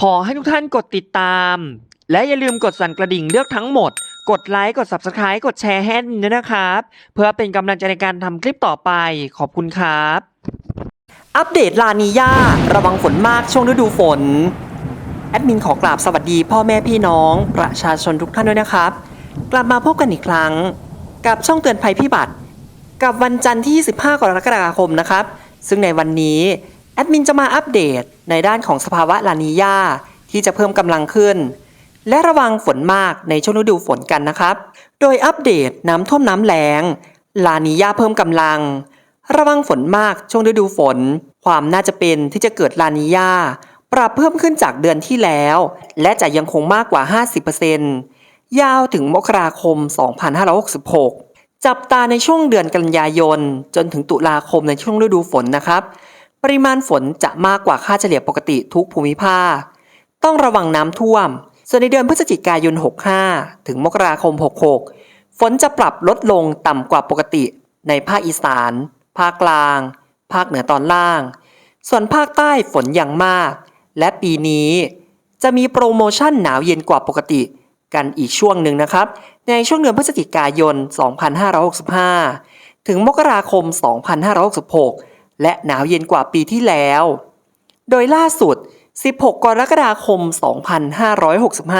ขอให้ทุกท่านกดติดตาม และอย่าลืมกดสั่นกระดิ่งเลือกทั้งหมด กดไลค์ กด Subscribe กดแชร์ให้ด้วยนะครับ เพื่อเป็นกำลังใจในการทำคลิปต่อไป ขอบคุณครับ อัปเดตลานียาระวังฝนมากช่วงฤดูฝน แอดมินขอกราบสวัสดีพ่อแม่พี่น้อง ประชาชนทุกท่านด้วยนะครับ กลับมาพบกันอีกครั้ง กับช่องเตือนภัยพิบัติ กับวันจันทร์ที่25กรกฎาคมนะครับ ซึ่งในวันนี้ แอดมินจะมาอัปเดตในด้านของสภาวะลานียาที่จะเพิ่มกำลังขึ้น และระวังฝนมากในช่วงฤดูฝนกันนะครับ โดยอัปเดตน้ำท่วมน้ำแล้งลานียาเพิ่มกำลัง ระวังฝนมากช่วงฤดูฝน ความน่าจะเป็นที่จะเกิดลานียาปรับเพิ่มขึ้นจากเดือนที่แล้ว และจะยังคงมากกว่า 50%ยาวถึงมกราคม 2566 จับตาในช่วงเดือนกันยายน จนถึงตุลาคมในช่วงฤดูฝนนะครับ ปริมาณฝนจะมากกว่าค่าเฉลี่ยปกติทุกภูมิภาค ต้องระวังน้ำท่วม ส่วนในเดือนพฤศจิกายน 65 ถึงมกราคม 66 ฝนจะปรับลดลงต่ำกว่าปกติในภาคอีสาน ภาคกลาง ภาคเหนือตอนล่าง ส่วนภาคใต้ฝนอย่างมาก และปีนี้จะมีโปรโมชั่นหนาวเย็นกว่าปกติ กันอีกช่วงหนึ่งนะครับ ในช่วงเดือนพฤศจิกายน 2565 ถึงมกราคม 2566 และหนาวเย็นกว่าปีที่แล้ว โดยล่าสุด 16 กรกฎาคม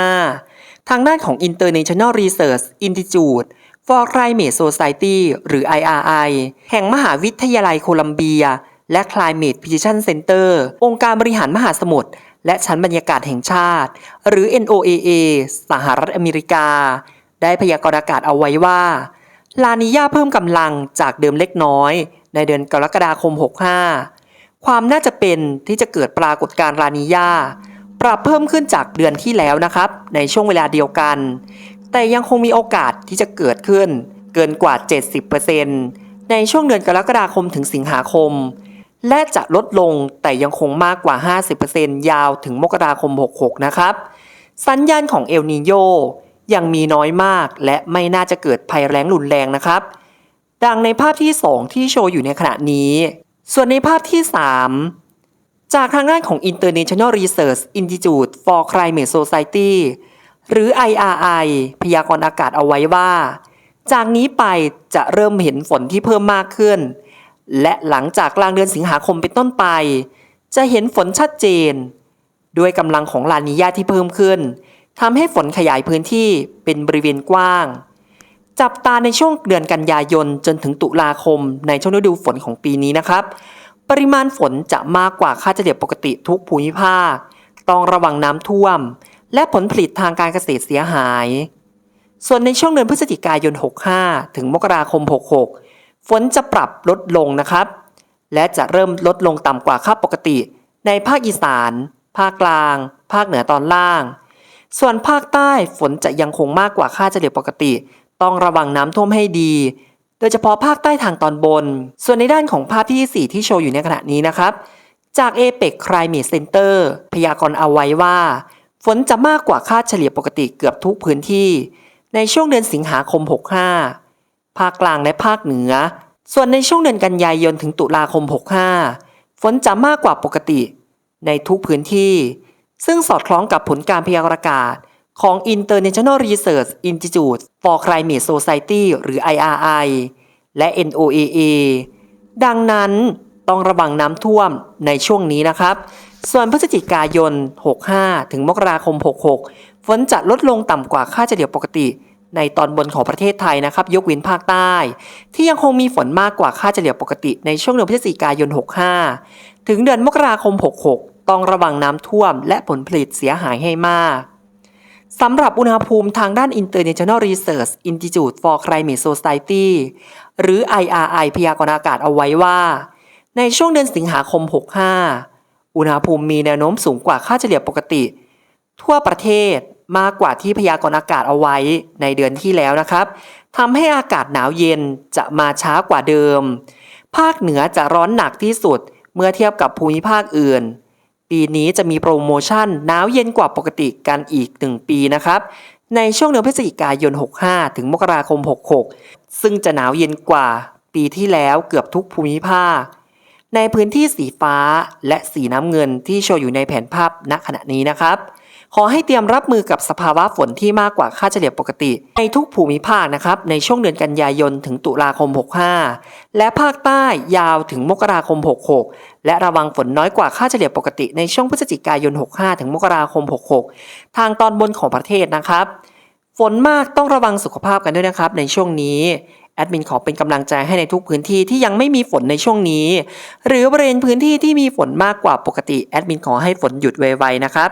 2565 ทางด้านของ International Research Institute for Climate Society หรือ IRI แห่งมหาวิทยาลัยโคลัมเบีย และ Climate Precision Center องค์การบริหารมหาสมุทรและชั้นบรรยากาศแห่งชาติ หรือ NOAA สหรัฐอเมริกา ได้พยากรณ์อากาศเอาไว้ว่า ลานียาเพิ่มกำลังจากเดิมเล็กน้อย ในเดือนกรกฎาคม 65 ความน่าจะเป็นที่จะเกิดปรากฏการณ์ลานียาปรับเพิ่มขึ้นจากเดือนที่แล้วนะครับ ในช่วงเวลาเดียวกัน แต่ยังคงมีโอกาสที่จะเกิดขึ้น เกินกว่า 70%ในช่วงเดือนกรกฎาคมถึงสิงหาคม และจะลดลงแต่ยังคงมากกว่า 50%ยาวถึงมกราคม 66 นะครับ สัญญาณของเอลนีโยยังมีน้อยมากและไม่น่าจะเกิดภัยแล้งรุนแรงนะครับ ดังในภาพที่ 2 ที่โชว์อยู่ในขณะนี้ ส่วนในภาพที่ 3 จากทางด้านของ International Research Institute for Climate Society หรือ IRI พยากรณ์อากาศเอาไว้ว่า จากนี้ไปจะเริ่มเห็นฝนที่เพิ่มมากขึ้น และหลังจากกลางเดือนสิงหาคมเป็นต้นไป จะเห็นฝนชัดเจน ด้วยกำลังของลานียาที่เพิ่มขึ้นทำให้ฝนขยายพื้นที่เป็นบริเวณกว้าง จับตาในช่วงเดือนกันยายนจนถึงตุลาคม ในช่วงฤดูฝนของปีนี้นะครับ ปริมาณฝนจะมากกว่าค่าเฉลี่ยปกติทุกภูมิภาค ต้องระวังน้ำท่วม และผลผลิตทางการเกษตรเสียหาย ส่วนในช่วงเดือนพฤศจิกายน 65 ถึงมกราคม 66 ฝนจะปรับลดลงนะครับ และจะเริ่มลดลงต่ำกว่าค่าปกติ ในภาคอีสาน ภาคกลาง ภาคเหนือตอนล่าง ส่วนภาคใต้ฝนจะยังคงมากกว่าค่าเฉลี่ยปกติ ต้องระวังน้ำท่วมให้ดี โดยเฉพาะภาคใต้ทางตอนบน ส่วนในด้านของภาพที่ 4 ที่โชว์อยู่ในขณะนี้นะครับ จาก APEC Climate Center พยากรณ์เอาไว้ว่า ฝนจะมากกว่าค่าเฉลี่ยปกติเกือบทุกพื้นที่ ในช่วงเดือนสิงหาคม 65 ภาคกลางและภาคเหนือ ส่วนในช่วงเดือนกันยายนถึงตุลาคม 65 ฝนจะมากกว่าปกติ ในทุกพื้นที่ ซึ่งสอดคล้องกับผลการพยากรณ์อากาศ ของ International Research Institute for Climate Society หรือ IRI และ NOAA ดังนั้นต้องระวังน้ำท่วมในช่วงนี้นะครับ ส่วนพฤศจิกายน 65 ถึงมกราคม 66 ฝนจะลดลงต่ำกว่าค่าเฉลี่ยปกติ ในตอนบนของประเทศไทยนะครับ ยกเว้นภาคใต้ ที่ยังคงมีฝนมากกว่าค่าเฉลี่ยปกติในช่วงเดือนพฤศจิกายน 65 ถึงเดือนมกราคม 66 ต้องระวังน้ำท่วมและผลผลิตเสียหายให้มาก สำหรับอุณหภูมิทางด้าน International Research Institute for Climate Society หรือ IRI พยากรณ์อากาศเอาไว้ว่า ในช่วงเดือนสิงหาคม 65 อุณหภูมิมีแนวโน้มสูงกว่าค่าเฉลี่ยปกติ ทั่วประเทศมากกว่าที่พยากรณ์อากาศเอาไว้ในเดือนที่แล้วนะครับทำให้อากาศหนาวเย็นจะมาช้ากว่าเดิม ภาคเหนือจะร้อนหนักที่สุดเมื่อเทียบกับภูมิภาคอื่น ปีนี้จะมีโปรโมชั่นหนาวเย็นกว่าปกติกันอีก 1 ปีนะครับ ในช่วงเดือนพฤศจิกายน 65 ถึงมกราคม 66 ซึ่งจะหนาวเย็นกว่าปีที่แล้วเกือบทุกภูมิภาค ในพื้นที่สีฟ้าและสีน้ำเงินที่โชว์อยู่ในแผนภาพณขณะนี้นะครับ ขอให้เตรียมรับมือกับสภาวะฝนที่มากกว่าค่าเฉลี่ยปกติ ในทุกภูมิภาคนะครับในช่วงเดือนกันยายนถึงตุลาคม 65 และภาคใต้ยาวถึงมกราคม 66 และระวังฝนน้อยกว่าค่าเฉลี่ยปกติในช่วงพฤศจิกายน 65 ถึงมกราคม 66 ทางตอนบนของประเทศนะครับ ฝนมากต้องระวังสุขภาพกันด้วยนะครับในช่วงนี้ แอดมินขอเป็นกำลังใจให้ในทุกพื้นที่ที่ยังไม่มีฝนในช่วงนี้ หรือบริเวณพื้นที่ที่มีฝนมากกว่าปกติแอดมินขอให้ฝนหยุดไวๆนะครับ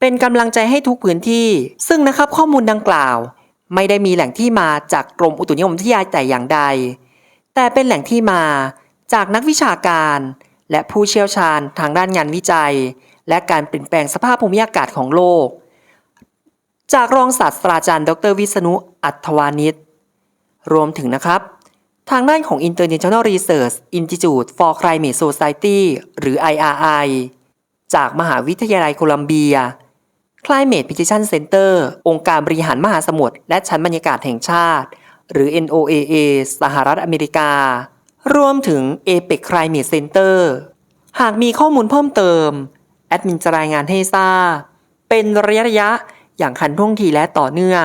เป็นกำลังใจให้ทุกพื้นที่ ซึ่งนะครับข้อมูลดังกล่าว ไม่ได้มีแหล่งที่มาจากกรมอุตุนิยมวิทยาแต่อย่างใด แต่เป็นแหล่งที่มาจากนักวิชาการ และผู้เชี่ยวชาญทางด้านงานวิจัย และการเปลี่ยนแปลงสภาพภูมิอากาศของโลก จากรองศาสตราจารย์ ดร วิษณุอัธวานิช รวมถึงนะครับ ทางด้านของ International Research Institute for Climate Society หรือ IRI จากมหาวิทยาลัยโคลัมเบีย Climate Prediction Center องค์การบริหารมหาสมุทรและชั้นบรรยากาศแห่งชาติ หรือ NOAA สหรัฐอเมริการวมถึง APEC Climate Center หากมีข้อมูลเพิ่มเติม แอดมินจะรายงานให้ทราบ เป็นระยะระยะๆอย่างคันท่วงทีและต่อเนื่อง